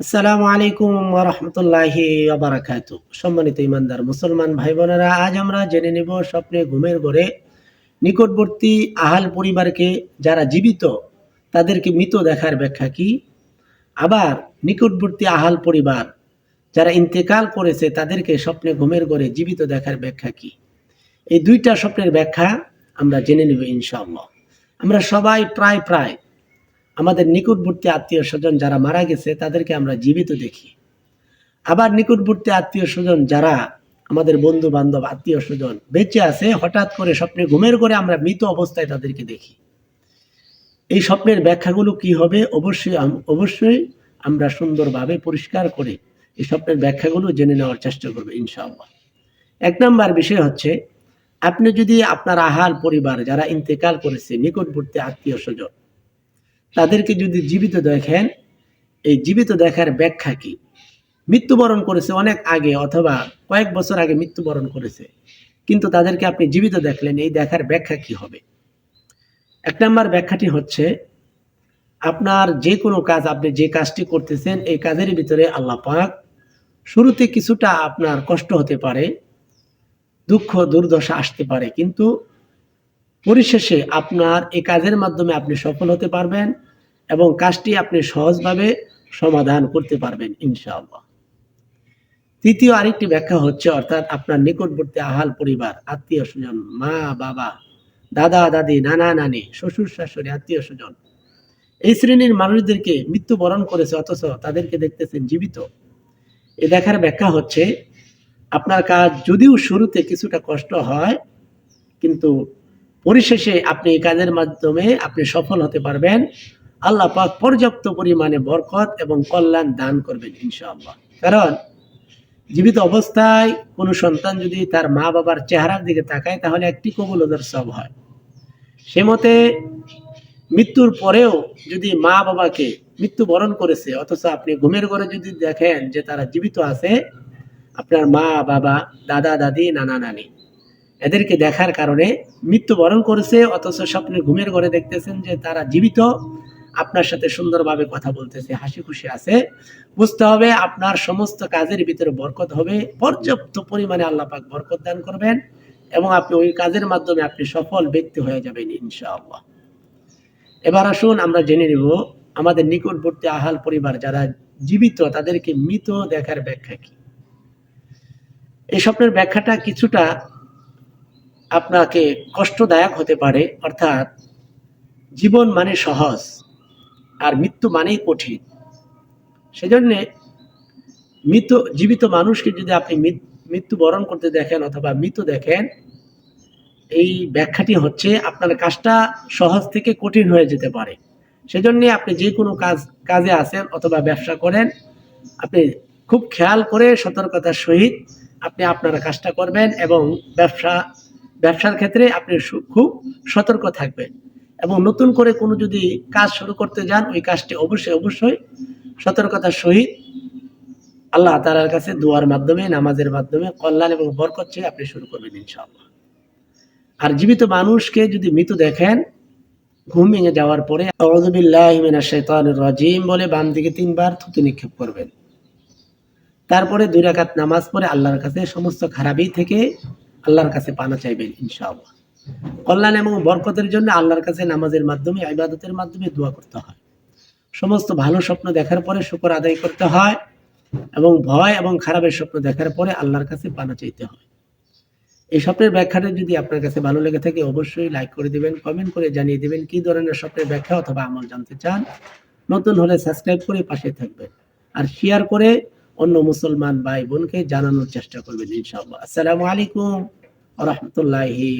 আসসালামু আলাইকুম রহমতুল্লাহি আবরাকাত সম্মানিত ইমানদার মুসলমান ভাই বোনেরা আজ আমরা জেনে নেব স্বপ্নে ঘুমের ঘরে নিকটবর্তী আহাল পরিবারকে যারা জীবিত, তাদেরকে মৃত দেখার ব্যাখ্যা কি? আবার নিকটবর্তী আহাল পরিবার যারা ইন্তেকাল করেছে, তাদেরকে স্বপ্নে ঘুমের ঘরে জীবিত দেখার ব্যাখ্যা কি? এই দুইটা স্বপ্নের ব্যাখ্যা আমরা জেনে নেব ইনশাআল্লাহ। আমরা সবাই প্রায় প্রায় আমাদের নিকটবর্তী আত্মীয় স্বজন যারা মারা গেছে, তাদেরকে আমরা জীবিত দেখি। আবার নিকটবর্তী আত্মীয় স্বজন যারা আমাদের বন্ধু বান্ধব আত্মীয় স্বজন বেঁচে আছে, হঠাৎ করে স্বপ্নে ঘুমের করে আমরা মৃত অবস্থায় তাদেরকে দেখি। এই স্বপ্নের ব্যাখ্যাগুলো কি হবে? অবশ্যই অবশ্যই আমরা সুন্দরভাবে পরিষ্কার করে এই স্বপ্নের ব্যাখ্যাগুলো জেনে নেওয়ার চেষ্টা করব, ইনশাআল্লাহ। এক নম্বর বিষয় হচ্ছে, আপনি যদি আপনার আহাল পরিবার যারা ইন্তেকাল করেছে, নিকটবর্তী আত্মীয় স্বজন তাদেরকে যদি জীবিত দেখেন, এই জীবিত দেখার ব্যাখ্যা কি? মৃত্যুবরণ করেছে অনেক আগে অথবা কয়েক বছর আগে মৃত্যুবরণ করেছে। কিন্তু তাদেরকে আপনি জীবিত দেখলেন, এই দেখার ব্যাখ্যা কি হবে? এক নম্বর ব্যাখ্যাটি হচ্ছে, আপনার যে কোনো কাজ আপনি যে কাজটি করতেছেন, এই কাজের ভিতরে আল্লাহ পাক শুরুতে কিছুটা আপনার কষ্ট হতে পারে, দুঃখ, দুর্দশা আসতে পারে। কিন্তু পরিশেষে আপনার এই কাজের মাধ্যমে আপনি সফল হতে পারবেন এবং কাজটি আপনি সহজভাবে সমাধান করতে পারবেন, ইনশাআল্লাহ। তৃতীয় আরেকটি ব্যাখ্যা হচ্ছে, অর্থাৎ আপনার নিকটবর্তী আহাল পরিবার, আত্মীয় স্বজন, মা, বাবা, দাদা, দাদি, নানা, নানি, শ্বশুর, শাশুড়ি, আত্মীয় স্বজন। এই শ্রেণির মানুষদেরকে মৃত্যুবরণ করেছে, অথচ তাদেরকে দেখতেছেন জীবিত। এ দেখার ব্যাখ্যা হচ্ছে, আপনার কাজ যদিও শুরুতে কিছুটা কষ্ট হয়, কিন্তু পরিশেষে আপনি এই কাজের মাধ্যমে আপনি সফল হতে পারবেন। আল্লাহ পাক পর্যাপ্ত পরিমাণে বরকত এবং কল্যাণ দান করবেন ইনশাআল্লাহ। কারণ জীবিত অবস্থায় কোনো সন্তান যদি তার মা বাবার চেহারার দিকে তাকায়, তাহলে একটি কবুলদের সব হয়। সে মতে মৃত্যুর পরেও যদি মা বাবাকে মৃত্যুবরণ করেছে, অথচ আপনি ঘুমের ঘরে যদি দেখেন যে তারা জীবিত আছে, আপনার মা, বাবা, দাদা, দাদি, নানা, নানি, এদেরকে দেখার কারণে মৃত্যুবরণ করেছে, অথচ স্বপ্নে ঘুমের ঘরে দেখতেছেন যে তারা জীবিত আপনার সাথে সুন্দরভাবে কথা বলতেছে, হাসি খুশি আছে। বুঝতে হবে আপনার সমস্ত কাজের ভিতরে বরকত হবে। পর্যাপ্ত পরিমাণে আল্লাহ পাক বরকত দান করবেন এবং আপনি ওই কাজের মাধ্যমে আপনি সফল ব্যক্তি হয়ে যাবেন ইনশাআল্লাহ। এবার আসুন আমরা জেনে নিব আমাদের নিকটবর্তী আহাল পরিবার যারা জীবিত, তাদেরকে মৃত দেখার ব্যাখ্যা কি? এই স্বপ্নের ব্যাখ্যাটা কিছুটা আপনাকে কষ্টদায়ক হতে পারে, অর্থাৎ জীবন মানে সহজ। আর মৃত্যু মানেই কঠিন। সেজন্যে মৃত, জীবিত মানুষকে যদি আপনি মৃত- মৃত্যুবরণ করতে দেখেন অথবা মৃত দেখেন, এই ব্যাখ্যাটি হচ্ছে আপনার কাজটা সহজ থেকে কঠিন হয়ে যেতে পারে। সেজন্য আপনি যে কোনো কাজ, কাজে আছেন অথবা ব্যবসা করেন, আপনি খুব খেয়াল করে সতর্কতার সহিত আপনি আপনার কাজটা করবেন এবং ব্যবসা, ব্যবসার ক্ষেত্রে আপনি খুব সতর্ক থাকবেন। এবং নতুন করে কোনো যদি কাজ শুরু করতে যান, ওই কাজটি অবশ্যই অবশ্যই সতর্কতার সহিত আল্লাহ তালার কাছে দোয়ার মাধ্যমে, নামাজের মাধ্যমে কল্যাণ এবং বরকত চেয়ে আপনি শুরু করবেন ইনশাআল্লাহ। আর জীবিত মানুষকে যদি মৃত দেখেন, ঘুম ভেঙে যাওয়ার পরে রাজিম বলে বাম দিকে তিনবার থুতু নিক্ষেপ করবেন। তারপরে দুই রাকাত নামাজ পড়ে আল্লাহর কাছে সমস্ত খারাপই থেকে আল্লাহর কাছে পানা চাইবেন ইনশাআল্লাহ। কল্যাণ এবং বরকতের জন্য আল্লাহর কাছে নামাজের মাধ্যমে, ইবাদতের মাধ্যমে দোয়া করতে হয়। সমস্ত ভালো স্বপ্ন দেখার পরে শুকর আদায় করতে হয় এবং ভয় এবং খারাপের স্বপ্ন দেখার পরে আল্লাহর কাছে পানা চাইতে হয়। এই স্বপ্নের ব্যাখ্যাটা যদি আপনার কাছে ভালো লেগে থাকে, অবশ্যই লাইক করে দিবেন, কমেন্ট করে জানিয়ে দিবেন কি ধরনের স্বপ্নের ব্যাখ্যা অথবা আমল জানতে চান। নতুন হলে সাবস্ক্রাইব করে পাশে থাকবেন আর শেয়ার করে অন্য মুসলমান ভাই বোনকে জানানোর চেষ্টা করবেন ইনশাআল্লাহ। আসসালামু আলাইকুম। রহমতুল্লাহি